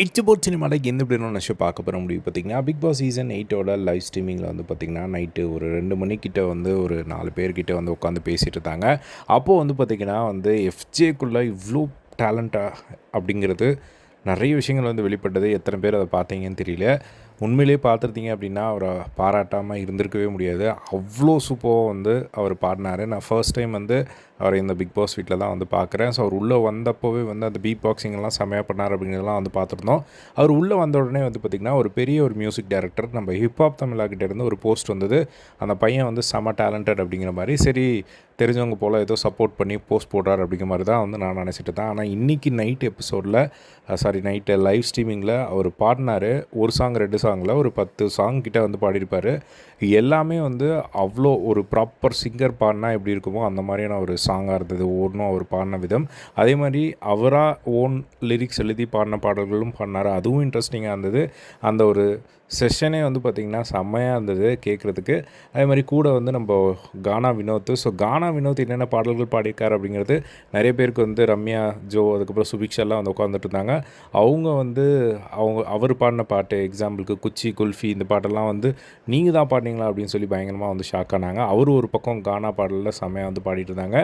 இச்சு போட் சினிமாவில் எந்த இப்படின்னு ஷோ பார்க்க போகிற முடியும் பார்த்தீங்கன்னா பிக் பாஸ் சீசன் எயிட்டோட லைவ் ஸ்ட்ரீமிங்கில் வந்து பார்த்திங்கன்னா நைட்டு ஒரு ரெண்டு மணிக்கிட்ட வந்து ஒரு நாலு பேர்கிட்ட வந்து உட்காந்து பேசிகிட்டு இருந்தாங்க. அப்போது வந்து பார்த்திங்கன்னா வந்து எஃப்ஜேக்குள்ளே இவ்வளோ டேலண்ட்டாக அப்படிங்கிறது நிறைய விஷயங்கள் வந்து வெளிப்பட்டது. எத்தனை பேர் அதை பார்த்தீங்கன்னு தெரியல. உண்மையிலேயே பார்த்துருந்தீங்க அப்படின்னா அவரை பாராட்டாமல் இருந்திருக்கவே முடியாது. அவ்வளோ சூப்பராக வந்து அவர் பாடினார். நான் ஃபர்ஸ்ட் டைம் வந்து அவரை இந்த பிக் பாஸ் வீட்டில் தான் வந்து பார்க்குறேன் ஸோ அவர் உள்ளே வந்தப்போவே வந்து அந்த பீட் பாக்ஸிங்லாம் செமையாக பண்ணார் அப்படிங்கிறதெல்லாம் வந்து பார்த்துருந்தோம். அவர் உள்ளே வந்த உடனே வந்து பார்த்திங்கன்னா ஒரு பெரிய ஒரு மியூசிக் டைரக்டர் நம்ம ஹிப்ஹாப் தமிழாக்கிட்ட இருந்து ஒரு போஸ்ட் வந்தது. அந்த பையன் வந்து செம டேலண்டட் அப்படிங்கிற மாதிரி சரி தெரிஞ்சவங்க போல் ஏதோ சப்போர்ட் பண்ணி போஸ்ட் போடுறார் அப்படிங்கிற மாதிரி தான் வந்து நான் நினச்சிட்டு தான் ஆனால் இன்றைக்கி நைட் எபிசோடில் சாரி நைட்டு லைவ் ஸ்ட்ரீமிங்கில் அவர் பாடினார். ஒரு சாங் ரெண்டு சாங் சாங்கில் ஒரு பத்து சாங் கிட்டே வந்து பாடியிருப்பார். எல்லாமே வந்து அவ்வளோ ஒரு ப்ராப்பர் சிங்கர் பாடினா எப்படி இருக்குமோ அந்த மாதிரியான ஒரு சாங்காக இருந்தது. ஒன்றும் அவர் பாடின விதம். அதே மாதிரி அவராக ஓன் லிரிக்ஸ் எழுதி பாடின பாடல்களும் பாடினார். அதுவும் இன்ட்ரெஸ்டிங்காக இருந்தது. அந்த ஒரு செஷனே வந்து பார்த்திங்கன்னா செம்மையாக இருந்தது கேட்குறதுக்கு அதே மாதிரி கூட வந்து நம்ம கானா வினோத். ஸோ கானா வினோத் என்னென்ன பாடல்கள் பாடியிருக்காரு அப்படிங்கிறது நிறைய பேருக்கு வந்து ரம்யா ஜோ அதுக்கப்புறம் சுபிக்ஷாலாம் வந்து உட்காந்துட்டு இருந்தாங்க. அவங்க வந்து அவங்க அவர் பாடின பாட்டு எக்ஸாம்பிளுக்கு குச்சி குல்ஃபி இந்த பாட்டெல்லாம் வந்து நீங்கள் தான் பாடினீங்களா அப்படின்னு சொல்லி பயங்கரமாக வந்து ஷாக் ஆனாங்க. அவர் ஒரு பக்கம் கானா பாடலில் செம்மையாக வந்து பாடிட்டு இருந்தாங்க.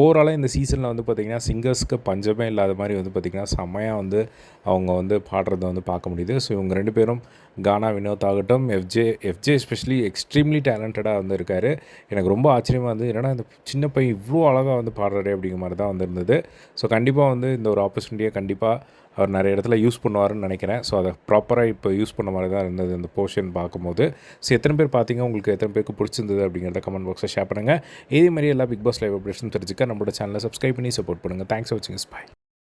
ஓவராலாக இந்த சீசனில் வந்து பார்த்திங்கன்னா சிங்கர்ஸ்க்கு பஞ்சமே இல்லாத மாதிரி வந்து பார்த்திங்கன்னா செம்மையாக வந்து அவங்க வந்து பாடுறத வந்து பார்க்க முடியுது. ஸோ இவங்க ரெண்டு பேரும் கானா வினோத் ஆகட்டும் எஃப்ஜே எஃப்ஜே எஸ்பெஷலி எக்ஸ்ட்ரீம்லி டேலண்டடாக வந்து இருக்கார். எனக்கு ரொம்ப ஆச்சரியமாக வந்து என்னென்னா இந்த சின்ன பையன் இவ்வளோ அழகாக வந்து பாடுறாரு அப்படிங்கிற மாதிரி தான் வந்து இருந்தது. ஸோ கண்டிப்பாக வந்து இந்த ஒரு ஆப்பர்ச்சுனிட்டியை கண்டிப்பாக அவர் நிறைய இடத்துல யூஸ் பண்ணுவார்னு நினைக்கிறேன். ஸோ அதை ப்ராப்பராக இப்போ யூஸ் பண்ண மாதிரி தான் இருந்தது இந்த போர்ஷன் பார்க்கும்போது. ஸோ எத்தனை பேர் பார்த்தீங்க? உங்களுக்கு எத்தனை பேருக்கு பிடிச்சிருந்தது அப்படிங்கிறத கமெண்ட் பாக்ஸில் ஷேர் பண்ணுங்கள் இதே மாதிரி எல்லா பிக் பாஸ் லைவ் அப்டேட்ஸும் தெரிஞ்சுக்க நம்மளோட சேனலை சப்ஸ்கிரைப் பண்ணி சப்போர்ட் பண்ணுங்கள் தேங்க்ஸ் ஃபார் வாட்சிங் பாய்